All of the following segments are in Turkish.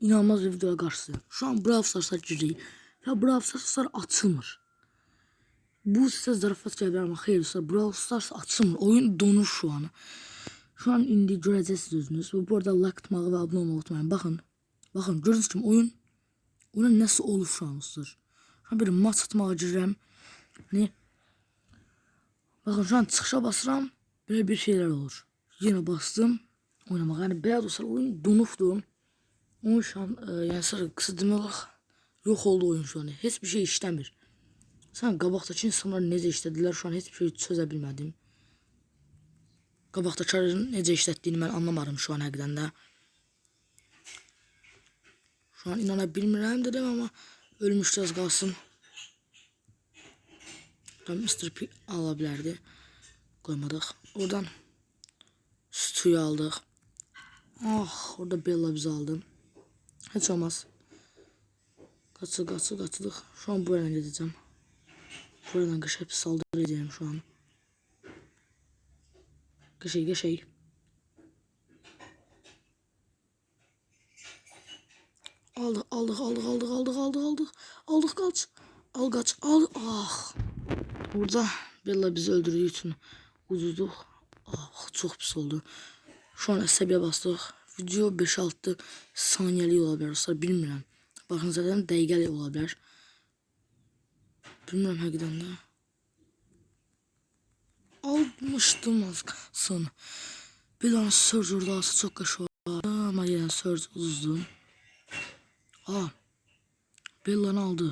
inanılmaz bir videoya karşısıyım. Şu an Brawl Stars'a giririk ve Brawl Stars'lar açılmır. Bu size zarafat gəlir ama xeyirsə Brawl Stars açılmır. Oyun donur şu an. Şu an indi görəcəksiniz özünüz. Bu arada like atmağı və abunə olmağı unutmayın. Baxın. Baxın gördünüz kimi oyun oyuna nəsə olub şu an sizlər. Şu an bir maç atmağa girirəm. Hani Bakın şu an çıkışa basıram. Böyle bir şeyler olur. Yine bastım. Oynamak yani beyaz olsa oyun donufdu. Onun şu an e, yani sarı olaraq yok oldu oyun şu an. Hiçbir şey işlemir. Sen qabaqdakı insanlar necə işlədilər şu an hiçbir şey çözə bilmədim. Qabaqdakilərin necə işlətdiyini mən anlamadım şu an həqiqətən də. Şu an inana dedim ölmüşdü az qalsın. Tam Mr. P ala bilərdi. Qoymadıq. Oradan Stu'yu aldıq. Ah, orada Bella bizi aldı. Heç olmaz. Qaçı, qaçı, qaçdıq. Şu an buraya gedəcəm. Buradan qışa bir saldırı edəyəm şu an. Qışay, qışay. Aldık, aldık, aldık, aldık, aldık, aldık, aldık. Aldık kaç. Al kaç, al. Ah. Burada Bella bizi öldürdüğü için uzuzduk. Ah, çok pis oldu. Şu an əsəbiyə bastıq. Video 5-6 saniyəlik ola bilər. Dostlar, bilmirəm. Baxın zaten dəqiqəlik ola bilər. Bilmirəm həqiqətən də. Almışdım az qalsın. Bir dənə Surge orada olsa çox qəşəng olardı. Amma yenə Surge uzuzdu. Aa. Bella'nı aldı.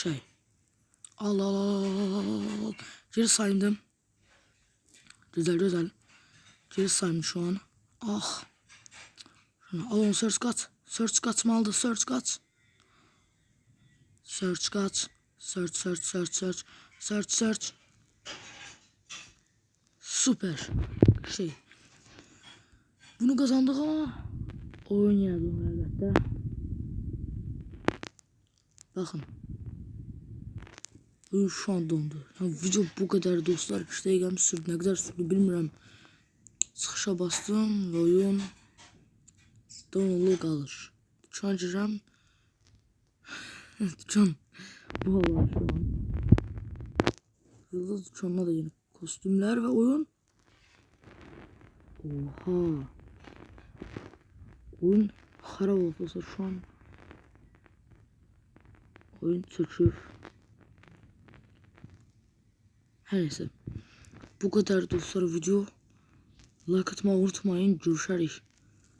Şey. Al al al al al al. Geri saydım. Güzel güzel. Geri saydım şu an. Ah. Şunu al onu search kaç. Search kaçmalıdır. Search kaç. Search kaç. Search search search search. Search search. Süper. Şey. Bunu kazandık ama oyun yine elbette. Bakın. Şu an dondu. Yani video bu kadar dostlar. İşte geldim sürdü. Ne kadar sürdü bilmiyorum. Çıxışa bastım ve oyun donulu kalır. Şu an girirəm. Dükkan bu hava şu an. Yıldız dükkanına da yeni kostümler ve oyun. Oha. Oyun harap olsa şu an oyun çökür. Her neyse. Bu kadar dostlar video. Like atmayı unutmayın. Görüşürüz.